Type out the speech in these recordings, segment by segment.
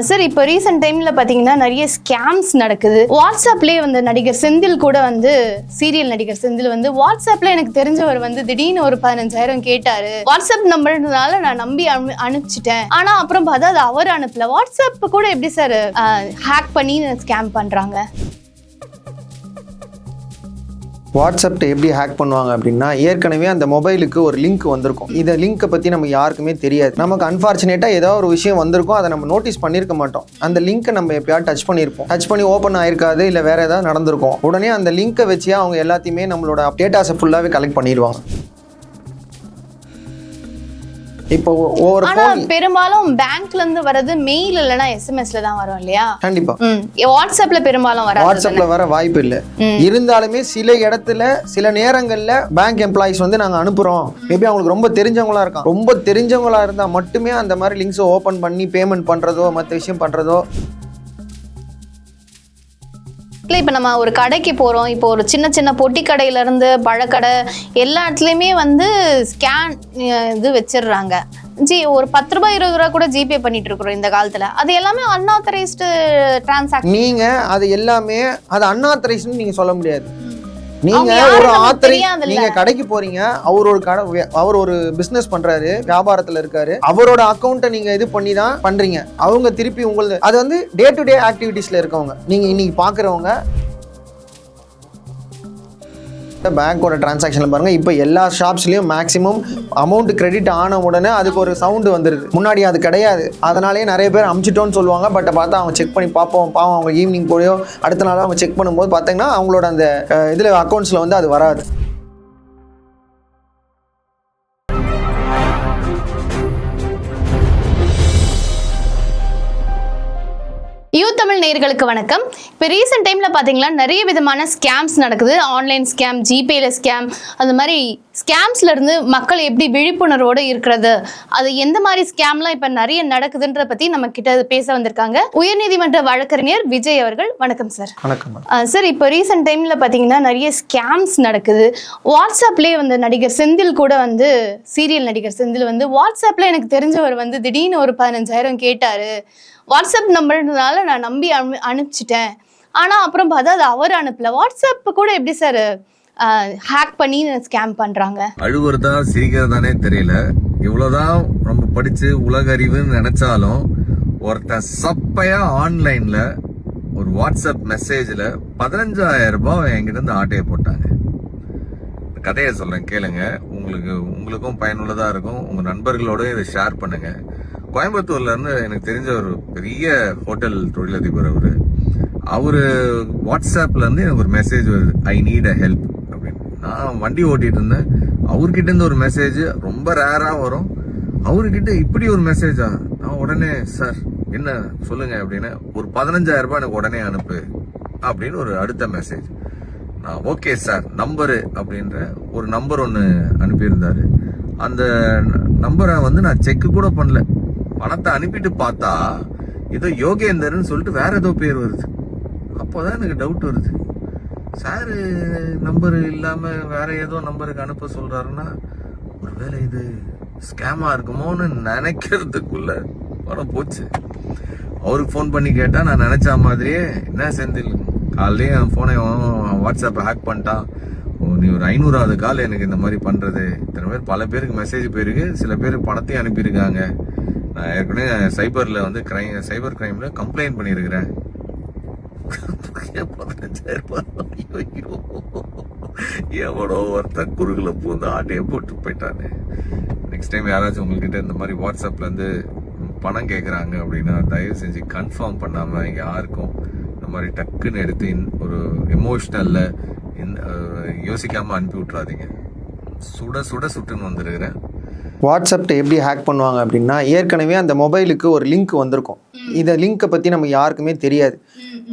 Sir இப்போ recent டைம்ல பார்த்தீங்கன்னா நிறைய ஸ்கேம்ஸ் நடக்குது. வாட்ஸ்அப்லயே வந்து நடிகர் செந்தில் கூட வந்து சீரியல் நடிகர் செந்தில் வந்து வாட்ஸ்அப்ல எனக்கு தெரிஞ்சவர் வந்து திடீர்னு ஒரு பதினஞ்சாயிரம் கேட்டாரு. வாட்ஸ்அப் நம்பர்னால நான் நம்பி அனு- அனுப்பிச்சிட்டேன். ஆனா அப்புறம் பார்த்தா அது அவர் அனுப்பல. வாட்ஸ்அப் கூட எப்படி சார் ஹேக் பண்ணி ஸ்கேம் பண்றாங்க? வாட்ஸ்அப்ட்ட எப்படி ஹேக் பண்ணுவாங்க அப்படின்னா ஏற்கனவே அந்த மொபைலுக்கு ஒரு லிங்க் வந்திருக்கும். இந்த லிங்க்கை பற்றி நமக்கு யாருக்குமே தெரியாது. நமக்கு அன்ஃபார்ச்சுனேட்டாக ஏதோ ஒரு விஷயம் வந்திருக்கும். அதை நம்ம நோட்டீஸ் பண்ணியிருக்க மாட்டோம். அந்த லிங்க்கை நம்ம எப்பயாவது டச் பண்ணியிருப்போம். டச் பண்ணி ஓப்பன் ஆயிருக்காது இல்லை வேறு ஏதாவது நடந்திருக்கும். உடனே அந்த லிங்க்கை வச்சு அவங்க எல்லாத்தையுமே நம்மளோட டேட்டாஸை ஃபுல்லாகவே கலெக்ட் பண்ணிடுவாங்க. இப்போ ஒவ்வொரு ஆனா பெரும்பாலும் பேங்க்ல இருந்து வர்றது மெயில் இல்லைன்னா எஸ்எம்எஸ்ல தான் வரும் இல்லையா? கண்டிப்பாக ம். வாட்ஸ்அப்ல பெரும்பாலும் வராது வாட்ஸ்அப்ல வர வாய்ப்பு இல்லை. இருந்தாலுமே சில இடத்துல சில நேரங்கள்ல பேங்க் எம்ப்ளாயிஸ் வந்து நாங்க அனுப்புறோம். மேபி அவங்களுக்கு ரொம்ப தெரிஞ்சவங்களா இருக்கான் ரொம்ப தெரிஞ்சவங்களா இருந்தா மட்டுமே அந்த மாதிரி லிங்க்ஸை ஓபன் பண்ணி பேமெண்ட் பண்றதோ மற்ற விஷயம் பண்றதோ இல்லை இப்போ நம்ம ஒரு கடைக்கு போகிறோம் இப்போ ஒரு சின்ன சின்ன பொட்டி கடையில இருந்து பழக்கடை எல்லா இடத்துலையுமே வந்து ஸ்கேன் இது வச்சிடுறாங்க. ஜி ஒரு பத்து ரூபாய் இருபது ரூபா கூட ஜிபே பண்ணிட்டு இருக்கிறோம் இந்த காலத்துல. அது எல்லாமே அன்ஆத்தரைஸ்டு டிரான்சாக்ஷன் நீங்க அது எல்லாமே அது அன்ஆத்தரைஸ்டு நீங்க சொல்ல முடியாது. நீங்க ஒரு ஆத்தரை. நீங்க கடைக்கு போறீங்க அவர் ஒரு கடை அவர் ஒரு பிசினஸ் பண்றாரு வியாபாரத்துல இருக்காரு. அவரோட அக்கௌண்ட்டை நீங்க இது பண்ணி தான் பண்றீங்க. அவங்க திருப்பி உங்களது அது வந்து டே டு டே ஆக்டிவிட்டீஸ்ல இருக்கவங்க. நீங்க இன்னைக்கு பாக்குறவங்க பேங்க்கோட டிரான்சாக்ஷனில் பாருங்க இப்போ எல்லா ஷாப்ஸ்லையும் மேக்ஸிமம் அமௌண்ட் கிரெடிட் ஆன உடனே அதுக்கு ஒரு சவுண்டு வந்துடுது முன்னாடி அது கிடையாது. அதனாலேயே நிறைய பேர் அமுச்சிட்டோன்னு சொல்லுவாங்க. பட் பார்த்தா அவங்க செக் பண்ணி பார்ப்போம். பாவம் அவங்க ஈவினிங் போயோ அடுத்த நாள் அவங்க செக் பண்ணும்போது பார்த்தீங்கன்னா அவங்களோட அந்த இதில் அக்கௌண்ட்ஸில் வந்து அது வராது. யூ தமிழ் நேர்களுக்கு வணக்கம். இப்போ ரீசெண்ட் டைமில் பார்த்தீங்கன்னா நிறைய விதமான ஸ்கேம்ஸ் நடக்குது. ஆன்லைன் ஸ்கேம் ஜிபேல ஸ்கேம் அந்த மாதிரி ஸ்கேம்ஸ்ல இருந்து மக்கள் எப்படி விழிப்புணர்வோடு இருக்கிறது? அது எந்த மாதிரி ஸ்கேம்லாம் இப்போ நிறைய நடக்குதுன்றத பற்றி நம்ம கிட்ட பேச வந்திருக்காங்க. உயர்நீதிமன்ற வழக்கறிஞர் விஜய் அவர்கள். வணக்கம் சார் வணக்கம் சார் இப்போ ரீசெண்ட் டைமில் பார்த்தீங்கன்னா நிறைய ஸ்கேம்ஸ் நடக்குது. வாட்ஸ்அப்லேயே வந்து நடிகர் செந்தில் கூட வந்து சீரியல் நடிகர் செந்தில் வந்து வாட்ஸ்அப்பில் எனக்கு தெரிஞ்சவர் வந்து திடீர்னு ஒரு பதினஞ்சாயிரம் கேட்டார். வாட்ஸ்அப் நம்பர்னால நான் நம்பி அனு அனுப்பிச்சிட்டேன். ஆனால் அப்புறம் பார்த்தா அது அவர் அனுப்பல. வாட்ஸ்அப் கூட எப்படி சார் ஹேக் பண்ணி ஸ்கேம் பண்ணுறாங்க அழுவுறதா சிரிக்கிறதானே தெரியல. இவ்வளவுதான் நம்ம படிச்சு உலக அறிவுன்னு நினைச்சாலும் ஒருத்தன் சப்பையா ஆன்லைன்ல ஒரு வாட்ஸ்அப் மெசேஜ்ல பதினஞ்சாயிரம் ரூபாய் என்கிட்ட இருந்து ஆட்டையை போட்டாங்க. கதையை சொல்றேன் கேளுங்க. உங்களுக்கு உங்களுக்கும் பயனுள்ளதா இருக்கும். உங்க நண்பர்களோட இதை ஷேர் பண்ணுங்க. கோயம்புத்தூர்ல இருந்து எனக்கு தெரிஞ்ச ஒரு பெரிய ஹோட்டல் தொழிலதிபர் அவரு. அவரு வாட்ஸ்அப்ல இருந்து எனக்கு ஒரு மெசேஜ் வருது ஐ நீட் அ ஹெல்ப் நான் வண்டி ஓட்டிட்டு இருந்தேன் அவர்கிட்ட இருந்து ஒரு மெசேஜ் ரொம்ப ரேராக வரும். அவர்கிட்ட இப்படி ஒரு மெசேஜா நான் உடனே சார் என்ன சொல்லுங்க? அப்படின்னு ஒரு பதினஞ்சாயிரம் ரூபாய் எனக்கு உடனே அனுப்பு. அப்படின்னு ஒரு அடுத்த மெசேஜ் நான் ஓகே சார் நம்பரு. அப்படின்ற ஒரு நம்பர் ஒன்று அனுப்பியிருந்தாரு. அந்த நம்பரை வந்து நான் செக் கூட பண்ணல. பணத்தை அனுப்பிட்டு பார்த்தா ஏதோ யோகேந்தர்னு சொல்லிட்டு வேற ஏதோ பேர் வருது. அப்போதான் எனக்கு டவுட் வருது. சார் நம்பர் இல்லாமல் வேற ஏதோ நம்பருக்கு அனுப்ப சொல்கிறாருன்னா ஒருவேளை இது ஸ்கேமாக இருக்குமோன்னு நினைக்கிறதுக்குள்ள பணம் போச்சு. அவருக்கு ஃபோன் பண்ணி கேட்டால் நான் நினச்சா மாதிரியே என்ன செந்தில் காலையிலேயே என் ஃபோனை வாட்ஸ்அப்பை ஹேக் பண்ணிட்டான். நீ ஒரு ஐநூறாவது கால் எனக்கு இந்த மாதிரி பண்ணுறது இத்தனை பேர் பல பேருக்கு மெசேஜ் போயிருக்கு. சில பேர் பணத்தையும் அனுப்பியிருக்காங்க. நான் ஏற்கனவே சைபரில் வந்து கிரைம் சைபர் க்ரைமில் கம்ப்ளைண்ட் பண்ணியிருக்கிறேன். பதினஞ்சாயிரம் ரூபாய். ஐயோ. எவனோ ஒருத்தன் குறுகில் பூந்து ஆட்டையை போட்டு போயிட்டானே நெக்ஸ்ட் டைம் யாராச்சும் உங்கள்கிட்ட இந்த மாதிரி வாட்ஸ்அப்லேருந்து பணம் கேட்குறாங்க அப்படின்னா தயவு செஞ்சு கன்ஃபார்ம் பண்ணாமல் யாருக்கும் இந்த மாதிரி டக்குன்னு எடுத்து இன் ஒரு எமோஷனலில் இன் யோசிக்காமல் அனுப்பி விட்றாதீங்க சுட சுட சுட்டுன்னு வந்துருக்கிறேன் வாட்ஸ்அப்ட்ட எப்படி ஹேக் பண்ணுவாங்க அப்படின்னா ஏற்கனவே அந்த மொபைலுக்கு ஒரு லிங்க் வந்திருக்கும். இந்த லிங்க்கை பற்றி நமக்கு யாருக்குமே தெரியாது.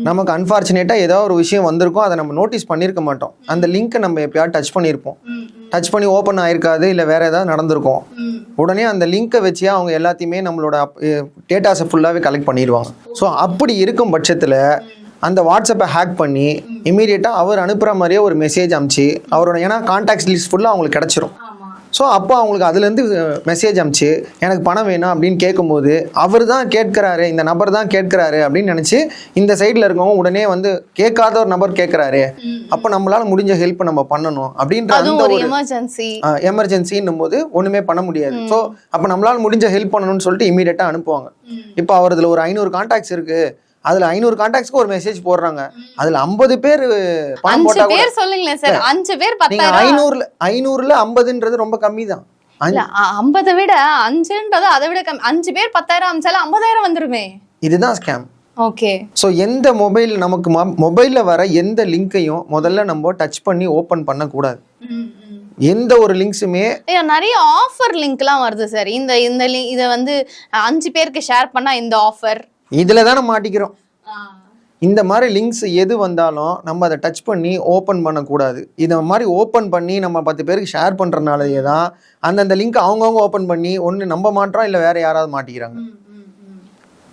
நமக்கு அன்ஃபார்ச்சுனேட்டாக ஏதோ ஒரு விஷயம் வந்திருக்கும். அதை நம்ம நோட்டீஸ் பண்ணியிருக்க மாட்டோம். அந்த லிங்க்கை நம்ம எப்பயாவது டச் பண்ணியிருப்போம் டச் பண்ணி ஓப்பன் ஆயிருக்காது இல்லை வேற ஏதாவது நடந்திருக்கும். உடனே அந்த லிங்க்கை வச்சு அவங்க எல்லாத்தையுமே நம்மளோட டேட்டாஸை ஃபுல்லாகவே கலெக்ட் பண்ணிடுவாங்க. ஸோ அப்படி இருக்கும் பட்சத்தில் அந்த வாட்ஸ்அப்பை ஹேக் பண்ணி இமீடியட்டாக அவர் அனுப்புகிற மாதிரியே ஒரு மெசேஜ் அனுப்பிச்சு அவரோட ஏன்னா கான்டாக்ட்ஸ் லிஸ்ட் ஃபுல்லாக அவங்களுக்கு கிடச்சிரும். ஸோ அப்போ அவங்களுக்கு அதுலேருந்து மெசேஜ் அனுப்பிச்சு எனக்கு பணம் வேணும் அப்படின்னு கேட்கும்போது அவர் தான் கேட்குறாரு இந்த நபர் தான் கேட்குறாரு அப்படின்னு நினச்சி இந்த சைடில் இருக்கவங்க உடனே வந்து கேட்காத ஒரு நபர் கேட்குறாரு. அப்போ நம்மளால முடிஞ்ச ஹெல்ப் நம்ம பண்ணணும் அப்படின்ற அந்த ஒரு ஒரு எமர்ஜென்சி எமர்ஜென்சின்னும் போது ஒன்றுமே பண்ண முடியாது. ஸோ அப்போ நம்மளால முடிஞ்ச ஹெல்ப் பண்ணணும்னு சொல்லிட்டு இமீடியட்டாக அனுப்புவாங்க. இப்போ அவர் இதில் ஒரு ஐநூறு கான்டாக்ட்ஸ் இருக்கு. அதில் ஐநூறு கான்டாக்ட்ஸ்க்கு ஒரு மெசேஜ் போடுறாங்க. அதில் ஐம்பது பேர் பணம் கூட பேர் சொல்லுங்களேன் சார். அஞ்சு பேர் நீங்க ஐநூறுல ஐநூறுல ஐம்பதுன்றது ரொம்ப கம்மி தான் ஐம்பதை விட அஞ்சுன்றது அதை விட கம்மி. அஞ்சு பேர் பத்தாயிரம் அமிச்சாலும் ஐம்பதாயிரம் வந்துருமே. இதுதான் ஸ்கேம் ஓகே. ஸோ எந்த மொபைல் நமக்கு மொபைலில் வர எந்த லிங்க்கையும் முதல்ல நம்ம டச் பண்ணி ஓப்பன் பண்ணக்கூடாது. எந்த ஒரு லிங்க்ஸுமே நிறைய ஆஃபர் லிங்க்லாம் வருது சார். இந்த இந்த இதை வந்து அஞ்சு பேருக்கு ஷேர் பண்ணா இந்த ஆஃபர் இதில் தானே மாட்டிக்கிறோம் இந்த மாதிரி லிங்க்ஸ் எது வந்தாலும் நம்ம அதை டச் பண்ணி ஓப்பன் பண்ணக்கூடாது. இதை மாதிரி ஓப்பன் பண்ணி நம்ம பத்து பேருக்கு ஷேர் பண்ணுறனாலேயே தான் அந்தந்த லிங்க் அவங்கவுங்க ஓப்பன் பண்ணி ஒன்று நம்ம மாட்டோம் இல்லை வேற யாராவது மாட்டிக்கிறாங்க.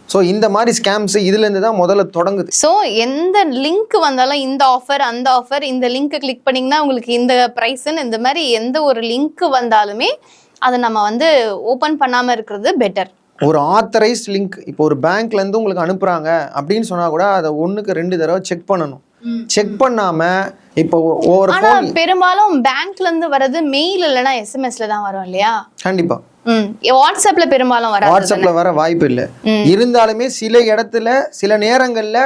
ஸோ இந்த மாதிரி ஸ்கேம்ஸ் இதுலேருந்து தான் முதல்ல தொடங்குது. ஸோ எந்த லிங்க் வந்தாலும் இந்த ஆஃபர் அந்த ஆஃபர் இந்த லிங்க்கை கிளிக் பண்ணீங்கன்னா உங்களுக்கு இந்த ப்ரைஸ்ன்னு இந்த மாதிரி எந்த ஒரு லிங்க் வந்தாலுமே அதை நம்ம வந்து ஓப்பன் பண்ணாம இருக்கிறது பெட்டர் ஒரு ஆத்தரைஸ்ட் லிங்க் இப்போ ஒரு பேங்க்ல இருந்து உங்களுக்கு அனுப்புறாங்க அப்படின்னு சொன்னா கூட அதை ஒண்ணுக்கு ரெண்டு தடவை செக் பண்ணணும். செக் பண்ணாம இப்போ ஒவ்வொரு ஃபோன் பெரும்பாலும் பேங்க்ல இருந்து வர்றது மெயில் இல்லைன்னா எஸ்எம்எஸ்ல தான் வரும் இல்லையா? கண்டிப்பா. வாட்ஸ்அப்ல பெரும்பாலும் வராது வாட்ஸ்அப்ல வர வாய்ப்பு இல்லை. இருந்தாலுமே சில இடத்துல சில நேரங்கள்ல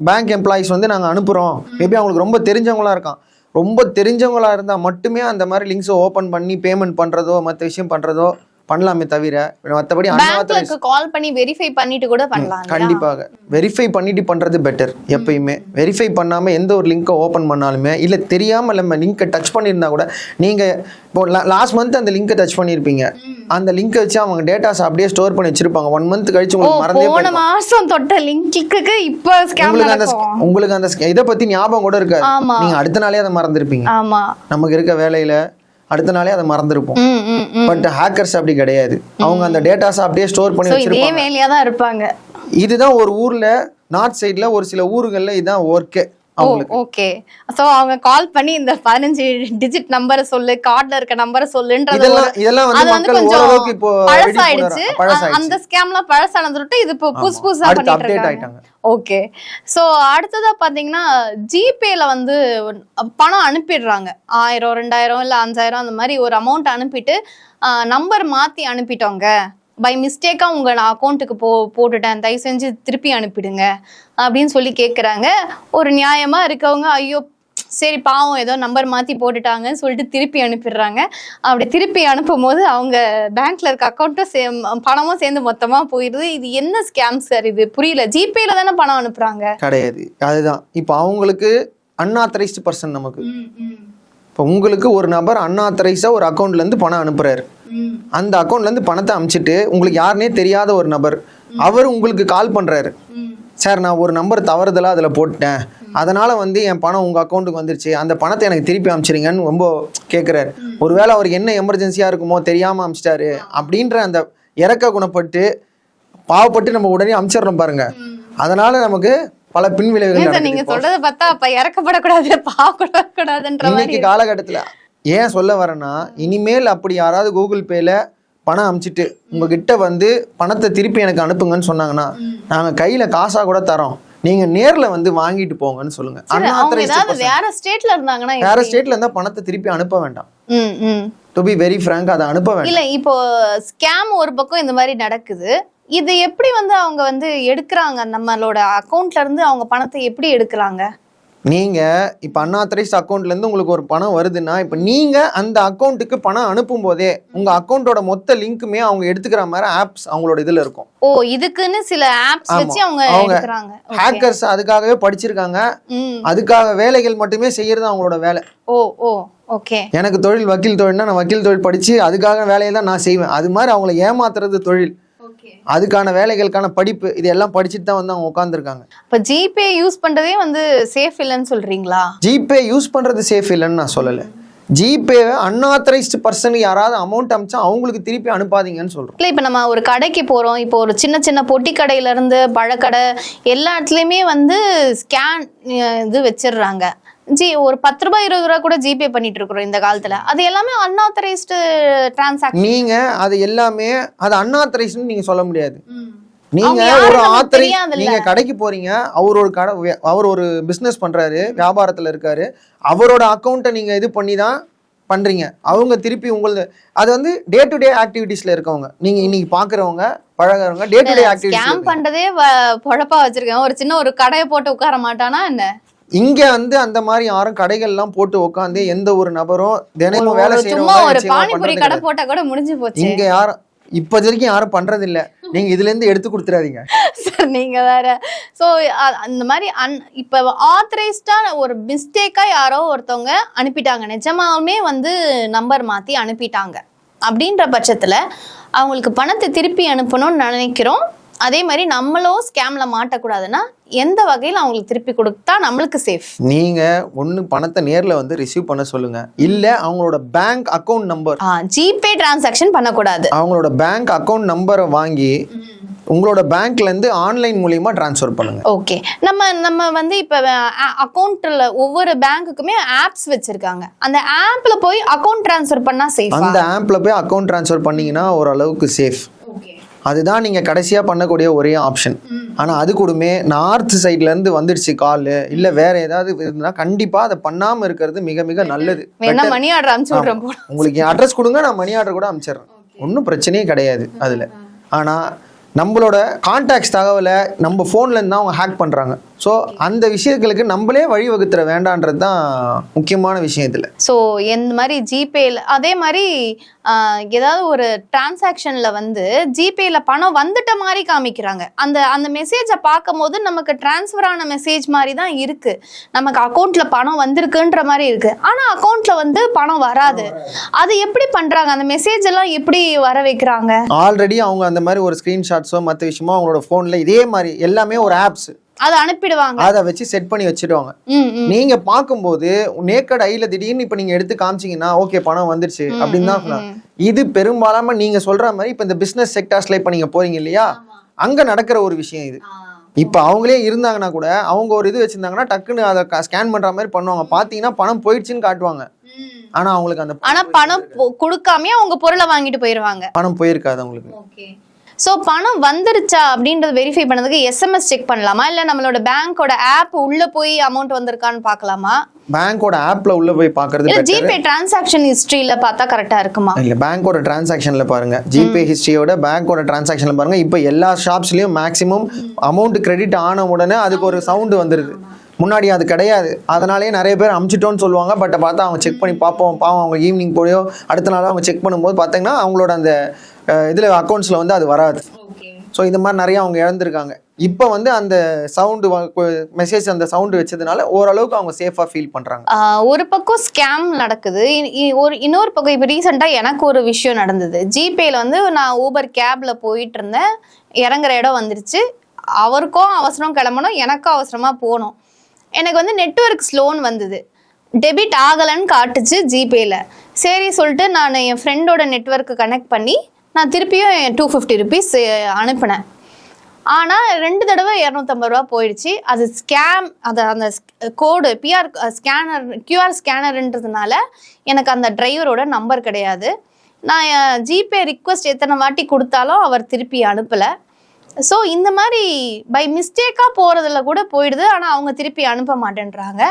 பேங்க் எம்ப்ளாயிஸ் வந்து நாங்க அனுப்புறோம். மேபி அவங்களுக்கு ரொம்ப தெரிஞ்சவங்களா இருக்கான். ரொம்ப தெரிஞ்சவங்களா இருந்தா மட்டுமே அந்த மாதிரி லிங்க்ஸை ஓபன் பண்ணி பேமெண்ட் பண்றதோ மற்ற விஷயம் பண்றதோ பண்ணலாமே தவிர மற்றபடி பேங்க்ல கால் பண்ணி வெரிஃபை பண்ணிட்டு கூட பண்ணலாம்? கண்டிப்பாக. வெரிஃபை பண்ணிட்டு பண்றது பெட்டர் எப்பயுமே. வெரிஃபை பண்ணாம எந்த ஒரு லிங்கை ஓபன் பண்ணாலுமே இல்ல தெரியாம நம்ம லிங்கை டச் பண்ணியிருந்தா கூட நீங்க இப்போ லாஸ்ட் மந்த் அந்த லிங்கை டச் பண்ணியிருப்பீங்க. அந்த லிங்கை வச்சு அவங்க டேட்டாஸ் அப்படியே ஸ்டோர் பண்ணி வச்சிருப்பாங்க. ஒன் மந்த் கழிச்சு உங்களுக்கு மறந்தே போன. மாசம் தொட்ட லிங்க்கு இப்ப உங்களுக்கு அந்த உங்களுக்கு அந்த இதை பத்தி ஞாபகம் கூட இருக்காது. நீங்க அடுத்த நாளே அதை மறந்துருப்பீங்க. ஆமா. நமக்கு இருக்க வேலையில அடுத்த நாளே அதை மறந்துருப்போம். பட் ஹேக்கர்ஸ் அப்படி கிடையாது. அவங்க அந்த டேட்டாஸ் அப்படியே ஸ்டோர் பண்ணி வச்சிருப்பாங்க. வேலையா தான் இருப்பாங்க. இதுதான் ஒரு ஊர்ல நார்த் சைடுல ஒரு சில ஊர்கள்ல இதுதான் ஒர்க்கே ஓகே சோ அவங்க கால் பண்ணி இந்த பதினஞ்சு டிஜிட் நம்பரை சொல்லு கார்டுல இருக்க நம்பரை சொல்லுன்றது அது வந்து கொஞ்சம் பழசாயிடுச்சு. அந்த ஸ்கேம்லாம் பழசானதுட்டு இது இப்போ புதுசு. புதுசா பண்ணிட்டு இருக்காங்க. ஓகே சோ அடுத்ததா பாத்தீங்கன்னா ஜிபேல வந்து பணம் அனுப்பிடுறாங்க. ஆயிரம் ரெண்டாயிரம் இல்ல அஞ்சாயிரம் அந்த மாதிரி ஒரு அமௌண்ட் அனுப்பிட்டு நம்பர் மாத்தி அனுப்பிட்டோங்க. பை மிஸ்டேக்கா உங்க நான் அக்கௌண்ட்டுக்கு போ போட்டுட்டேன். தயவு செஞ்சு திருப்பி அனுப்பிடுங்க. அப்படின்னு சொல்லி கேக்குறாங்க. ஒரு நியாயமா இருக்கவங்க ஐயோ சரி பாவம் ஏதோ நம்பர் மாத்தி போட்டுட்டாங்கன்னு சொல்லிட்டு திருப்பி அனுப்பிடுறாங்க. அப்படி திருப்பி அனுப்பும் போது அவங்க பேங்க்ல இருக்க அக்கௌண்ட்டும் சே பணமும் சேர்ந்து மொத்தமா போயிடுது இது என்ன ஸ்கேம் சார் இது? புரியல. ஜிபேல தானே பணம் அனுப்புறாங்க? கிடையாது. அதுதான். இப்போ அவங்களுக்கு அன்ஆத்தரைஸ்டு பர்சன் நமக்கு. இப்போ உங்களுக்கு ஒரு நபர் அன்ஆத்தரைஸா ஒரு அக்கௌண்ட்ல இருந்து பணம் அனுப்புறாரு. அந்த அக்கௌண்ட்ல இருந்து பணத்தை அனுப்பிச்சிட்டு உங்களுக்கு யாருனே தெரியாத ஒரு நபர் அவர் உங்களுக்கு கால் பண்றாரு. சார் நான் ஒரு நம்பர் தவறுதலா அதுல போட்டேன் அதனால வந்து என் பணம் உங்க அக்கௌண்ட்டுக்கு வந்துருச்சு. அந்த பணத்தை எனக்கு திருப்பி அனுப்பிச்சிருங்கன்னு ரொம்ப கேட்குறாரு ஒருவேளை அவருக்கு என்ன எமர்ஜென்சியா இருக்குமோ தெரியாம அனுப்பிச்சிட்டாரு அப்படின்ற அந்த இறக்க குணப்பட்டு பாவப்பட்டு நம்ம உடனே அனுப்பிச்சிடுறோம் பாருங்க. அதனால நமக்கு பல பின்விளைவுகள் நீங்க. சொல்றத பார்த்தா அப்ப இறக்கப்படக்கூடாது பாவப்படக்கூடாதுன்ற மாதிரி இன்னைக்கு காலகட்டத்துல ஏன் சொல்ல வரேன்னா இனிமேல் அப்படி யாராவது கூகுள் பேல பணம் அனுப்பிச்சிட்டு உங்ககிட்ட வந்து பணத்தை திருப்பி எனக்கு அனுப்புங்கன்னு சொன்னாங்கன்னா நாங்க கையில காசா கூட தரோம். நீங்க நேர்ல வந்து வாங்கிட்டு போங்கன்னு சொல்லுங்க. வேற ஸ்டேட்ல இருந்தாங்கன்னா வேற? ஸ்டேட்ல இருந்தா பணத்தை திருப்பி அனுப்ப வேண்டாம். டு பி வெரி frank அதை அனுப்ப வேண்டாம். இல்ல இப்போ ஸ்கேம் ஒரு பக்கம் இந்த மாதிரி நடக்குது. இது எப்படி வந்து அவங்க வந்து எடுக்கிறாங்க? நம்மளோட அக்கவுண்ட்ல இருந்து அவங்க பணத்தை எப்படி எடுக்கிறாங்க? நீங்க இப்ப அன்ஆத்தரைஸ்ட் அக்கௌண்ட்ல இருந்து உங்களுக்கு ஒரு பணம் வருதுன்னா இப்ப நீங்க அந்த அக்கௌண்ட்டுக்கு பணம் அனுப்பும் போதே உங்க அக்கௌண்ட்டோட மொத்த லிங்க்குமே அவங்க எடுத்துக்கிற மாதிரி ஆப்ஸ் அவங்களோட இதுல இருக்கும். ஓ இதுக்குன்னு சில ஆப்ஸ். வச்சு அவங்க எடுக்கிறாங்க. ஹேக்கர்ஸ் அதுக்காகவே படிச்சிருக்காங்க. அதுக்காக வேலைகள் மட்டுமே செய்யறது அவங்களோட வேலை. ஓ ஓ ஓகே எனக்கு தொழில் வக்கீல் தொழில்னா நான் வக்கீல் தொழில் படிச்சு அதுக்காக வேலையை தான் நான் செய்வேன். அது மாதிரி அவங்கள ஏமாத்துறது தொழில். அதுக்கான வேலைகளுக்கான படிப்பு இது எல்லாம் படிச்சுட்டு தான் வந்து அவங்க உட்காந்துருக்காங்க இப்ப ஜிபே யூஸ் பண்றதே வந்து சேஃப் இல்லைன்னு சொல்றீங்களா? ஜிபே யூஸ் பண்றது சேஃப் இல்லைன்னு நான் சொல்லலை. ஜிபே அன்ஆத்தரைஸ்டு பர்சனுக்கு யாராவது அமௌண்ட் அமிச்சா அவங்களுக்கு திருப்பி அனுப்பாதீங்கன்னு சொல்றோம். இல்லை இப்போ நம்ம ஒரு கடைக்கு போகிறோம் இப்போ ஒரு சின்ன சின்ன பொட்டி கடையில இருந்து பழக்கடை எல்லா இடத்துலையுமே வந்து ஸ்கேன் இது வச்சிடுறாங்க. ஜி ஒரு பத்து ரூபாய் இருபது ரூபாய் கூட ஜிபே பண்ணிட்டு இருக்கிறோம் இந்த காலத்துல. அது எல்லாமே அன்ஆத்தரைஸ்டு டிரான்சாக்ஷன் நீங்க அது எல்லாமே அது அன்ஆத்தரைஸ்னு நீங்க சொல்ல முடியாது. நீங்க ஒரு ஆத்தரை. நீங்க கடைக்கு போறீங்க அவர் ஒரு கடை அவர் ஒரு பிசினஸ் பண்றாரு வியாபாரத்துல இருக்காரு அவரோட அக்கௌண்ட்டை நீங்க இது பண்ணி தான் பண்றீங்க. அவங்க திருப்பி உங்களது அது வந்து டே டு டே ஆக்டிவிட்டீஸ்ல இருக்கவங்க. நீங்க இன்னைக்கு பாக்குறவங்க பழகுறவங்க day to day scam activities பண்றதே பொழப்பா வச்சிருக்கேன் ஒரு சின்ன ஒரு கடையை போட்டு உட்கார மாட்டானா என்ன? இங்க வந்து அந்த மாதிரி யாரும் கடைகள்லாம் போட்டு உட்காந்து எந்த ஒரு நபரும் தினமும் வேலை செய்யறவங்க ஒரு நிச்சயமா பானிபூரி பண்றது கடை கிடையாது. போட்டா கூட முடிஞ்சு போச்சு. இங்க யாரும் இப்ப வரைக்கும் யாரும் பண்றது இல்ல நீங்க இதுல இருந்து எடுத்து கொடுத்துறாதீங்க. சார் நீங்க வேற. சோ அந்த மாதிரி அன் இப்ப ஆத்தரைஸ்டா ஒரு மிஸ்டேக்கா யாரோ ஒருத்தவங்க அனுப்பிட்டாங்க. நிஜமாவுமே வந்து நம்பர் மாத்தி அனுப்பிட்டாங்க. அப்படின்ற பட்சத்துல அவங்களுக்கு பணத்தை திருப்பி அனுப்பணும்னு நினைக்கிறோம். அதே மாதிரி நம்மளும் ஸ்கேம்ல மாட்டக்கூடாதுன்னா எந்த வகையில் அவங்களுக்கு திருப்பி கொடுத்தா நம்மளுக்கு சேஃப் நீங்க ஒண்ணு பணத்தை நேர்ல வந்து ரிசீவ் பண்ண சொல்லுங்க. இல்ல அவங்களோட bank account number GPay transaction பண்ணக்கூடாது. அவங்களோட பேங்க் அக்கவுண்ட் நம்பரை வாங்கி உங்களோட பேங்க்ல இருந்து ஆன்லைன் மூலியமா ட்ரான்ஸ்ஃபர் பண்ணுங்க. ஓகே நம்ம நம்ம வந்து இப்போ அக்கௌண்ட்ல ஒவ்வொரு பேங்க்குக்குமே ஆப்ஸ் வச்சிருக்காங்க. அந்த ஆப்ல போய் அக்கௌண்ட் ட்ரான்ஸ்ஃபர் பண்ணா சேஃபா அந்த ஆப்ல போய் அக்கவுண்ட் ட்ரான்ஸ்ஃபர் பண்ணீங்கன்னா ஓரளவுக்கு சேஃப் அதுதான் நீங்க கடைசியா பண்ணக்கூடிய ஒரே ஆப்ஷன் ஆனா அது கூடமே நார்த் சைட்ல இருந்து வந்துடுச்சு கால். இல்ல வேற ஏதாவது இருந்தா கண்டிப்பா அதை பண்ணாம இருக்கிறது மிக மிக நல்லது. மணி ஆர்டர் அனுப்பிச்சு உங்களுக்கு என் அட்ரஸ் கொடுங்க நான் மணி ஆர்டர் கூட அனுப்பிச்சிடுறேன். ஒன்றும் பிரச்சனையே கிடையாது அதில். ஆனால் நம்மளோட கான்டாக்ட்ஸ் தகவலை நம்ம ஃபோன்ல இருந்து தான் அவங்க ஹேக் பண்ணுறாங்க ஸோ அந்த விஷயங்களுக்கு நம்மளே வழிவகுத்துற வேண்டான்றது தான் முக்கியமான விஷயம் இதில் ஸோ இந்த மாதிரி ஜிபேல அதே மாதிரி ஏதாவது ஒரு டிரான்சாக்ஷன்ல வந்து ஜிபேல பணம் வந்துட்ட மாதிரி காமிக்கிறாங்க. அந்த அந்த மெசேஜை பார்க்கும் போது நமக்கு டிரான்ஸ்ஃபர் ஆன மெசேஜ் மாதிரி தான் இருக்கு. நமக்கு அக்கௌண்ட்ல பணம் வந்திருக்குன்ற மாதிரி இருக்கு. ஆனா அக்கௌண்ட்ல வந்து பணம் வராது. அது எப்படி பண்றாங்க? அந்த மெசேஜ் எல்லாம் எப்படி வர வைக்கிறாங்க? ஆல்ரெடி அவங்க அந்த மாதிரி ஒரு ஸ்க்ரீன்ஷாட்ஸோ மற்ற விஷயமோ அவங்களோட ஃபோனில் இதே மாதிரி எல்லாமே ஒரு ஆப்ஸ் அதை அனுப்பிடுவாங்க. அதை வச்சு செட் பண்ணி ம் நீங்க பார்க்கும்போது நேக்கட் ஐல திடீர்னு இப்ப நீங்க எடுத்து காமிச்சீங்கன்னா ஓகே பணம் வந்துருச்சு அப்படின்னு தான் இது பெரும்பாலாம நீங்க சொல்ற மாதிரி இப்ப இந்த பிசினஸ் செக்டார்ஸ்ல இப்ப நீங்க போறீங்க இல்லையா? அங்க நடக்கிற ஒரு விஷயம் இது. இப்ப அவங்களே இருந்தாங்கன்னா கூட அவங்க ஒரு இது வச்சிருந்தாங்கன்னா டக்குன்னு அதை ஸ்கேன் பண்ற மாதிரி பண்ணுவாங்க. பாத்தீங்கன்னா பணம் போயிடுச்சுன்னு காட்டுவாங்க. ஆனா அவங்களுக்கு அந்த ஆனா பணம் கொடுக்காமயே அவங்க பொருளை வாங்கிட்டு போயிருவாங்க. பணம் போயிருக்காது அவங்களுக்கு. ஓகே. ஸோ பணம் வந்துருச்சா அப்படின்றத வெரிஃபை பண்ணதுக்கு எஸ்எம்எஸ் செக் பண்ணலாமா? இல்லை நம்மளோட பேங்க்கோட ஆப் உள்ள போய் அமௌண்ட் வந்திருக்கான்னு பார்க்கலாமா? பேங்கோட ஆப்ல உள்ள போய் பாக்குறது. ஜிபே டிரான்சாக்ஷன் ஹிஸ்ட்ரியில பார்த்தா கரெக்டா இருக்குமா? இல்ல பேங்கோட டிரான்சாக்ஷன்ல பாருங்க. ஜிபே ஹிஸ்டரியோட பேங்கோட டிரான்சாக்ஷன்ல பாருங்க. இப்போ எல்லா ஷாப்ஸ்லயும் மேக்ஸிமம் அமௌண்ட் கிரெடிட் ஆன உடனே அதுக்கு ஒரு சவுண்டு வந்துருது. முன்னாடி அது கிடையாது. அதனாலேயே நிறைய பேர் அமுச்சிட்டோன்னு சொல்லுவாங்க. பட் பார்த்தா அவங்க செக் பண்ணி பார்ப்போம். பாவம் அவங்க ஈவினிங் போயோ அடுத்த நாள் அவங்க செக் பண்ணும்போது பார்த்தீங்கன்னா அவங்களோட அந்த இதுல அக்கௌண்ட்ஸ்ல வந்து அது வராது. ஸோ இந்த மாதிரி நிறைய அவங்க இழந்திருக்காங்க. இப்போ வந்து அந்த சவுண்டு மெசேஜ் அந்த சவுண்டு வச்சதுனால ஓரளவுக்கு அவங்க சேஃபாக ஃபீல் பண்றாங்க. ஆஹ் ஒரு பக்கம் ஸ்கேம் நடக்குது. ஒரு இன்னொரு பக்கம் இப்போ ரீசெண்டாக எனக்கு ஒரு விஷயம் நடந்தது. ஜிபேல வந்து நான் ஊபர் கேப்ல போயிட்டு இருந்தேன். இறங்குற இடம் வந்துருச்சு. அவருக்கும் அவசரம் கிளம்பணும். எனக்கும் அவசரமா போகணும். எனக்கு வந்து நெட்வொர்க் ஸ்லோன் வந்தது. டெபிட் ஆகலைன்னு காட்டுச்சு ஜிபேல சரி சொல்லிட்டு நான் என் ஃப்ரெண்டோட நெட்வொர்க்கு கனெக்ட் பண்ணி நான் திருப்பியும் டூ ஃபிஃப்டி ருபீஸ் அனுப்பினேன். ஆனால் ரெண்டு தடவை இரநூத்தம்பது ரூபா போயிடுச்சு. அது ஸ்கேம் அது அந்த கோடு பிஆர் ஸ்கேனர் கியூஆர் ஸ்கேனருன்றதுனால எனக்கு அந்த டிரைவரோட நம்பர் கிடையாது. நான் ஜிபே ரிக்வெஸ்ட் எத்தனை வாட்டி கொடுத்தாலும் அவர் திருப்பி அனுப்பலை. ஸோ இந்த மாதிரி பை மிஸ்டேக்காக போகிறதுல கூட போயிடுது. ஆனால் அவங்க திருப்பி அனுப்ப மாட்டேன்றாங்க.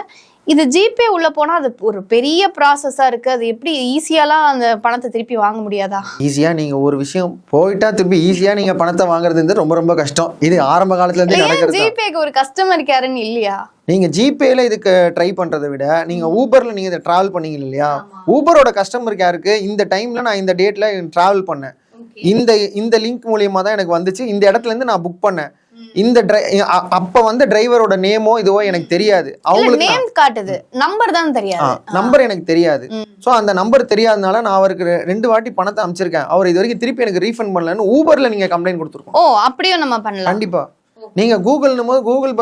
இது ஜிபே உள்ளே போனால் அது ஒரு பெரிய ப்ராசஸாக இருக்குது அது எப்படி ஈஸியாலாம் அந்த பணத்தை திருப்பி வாங்க முடியாதா? ஈஸியாக நீங்கள் ஒரு விஷயம் போயிட்டா திருப்பி ஈஸியாக நீங்கள் பணத்தை வாங்குறது ரொம்ப ரொம்ப கஷ்டம். இது ஆரம்ப காலத்துலேருந்தே ஏன் நடக்கிறது ஜிபேக்கு ஒரு கஸ்டமர் கேர்னு இல்லையா? நீங்கள் ஜிபேல இதுக்கு ட்ரை பண்ணுறதை விட நீங்கள் ஊபரில் நீங்கள் இதை ட்ராவல் பண்ணீங்க இல்லையா? ஊபரோட கஸ்டமர் கேருக்கு இந்த டைமில் நான் இந்த டேட்டில் ட்ராவல் பண்ணேன். இந்த இந்த லிங்க் மூலியமா தான் எனக்கு வந்துச்சு. இந்த இடத்துல இருந்து நான் புக் பண்ணேன். இந்த அப்ப வந்த டிரைவரோட நேமோ இதுவோ எனக்கு தெரியாது. அவங்களுக்கு நேம் காட்டுது. நம்பர் தான் தெரியாது. நம்பர் எனக்கு தெரியாது. ஸோ அந்த நம்பர் தெரியாதனால நான் அவருக்கு ரெண்டு வாட்டி பணத்தை அமைச்சிருக்கேன். அவர் இது வரைக்கும் திருப்பி எனக்கு ரீஃபண்ட் பண்ணலன்னு ஊபர்ல நீங்க கம்ப்ளைண்ட் கொடுத்துருக்கோம். ஓ அப்படியும் நம்ம பண்ணலாம். கண்டிப்பா. நீங்க கூகுள்னும் போது கூகுள்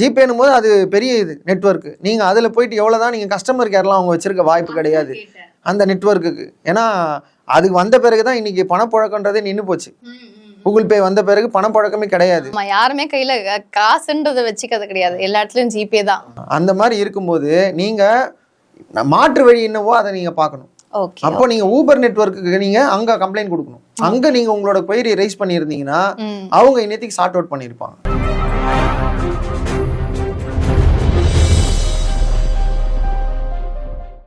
ஜிபேனும் போது அது பெரிய இது நெட்வொர்க் நீங்க அதுல போயிட்டு எவ்வளவுதான் நீங்க கஸ்டமர் கேர்லாம் அவங்க வச்சிருக்க வாய்ப்பு கிடையாது. அந்த நெட்வொர்க்குக்கு ஏன்னா அதுக்கு வந்த பிறகுதான் இன்னைக்கு பணப்புழக்கன்றதே நின்று போச்சு. கூகுள் பே வந்த பிறகு பணப்பழக்கமே கிடையாது. நம்ம யாருமே கையில காசுன்றதை வச்சுக்கிறது கிடையாது. எல்லா இடத்துலயும் ஜிபே தான். அந்த மாதிரி இருக்கும்போது நீங்க மாற்று வழி என்னவோ அதை நீங்க பார்க்கணும். அப்போ நீங்க ஊபர் நெட்வொர்க்குக்கு நீங்க அங்க கம்ப்ளைண்ட் கொடுக்கணும். அங்க நீங்க உங்களோட கொயரி ரைஸ் பண்ணியிருந்தீங்கன்னா அவங்க இன்னத்துக்கு சார்ட் அவுட் பண்ணியிருப்பாங்க?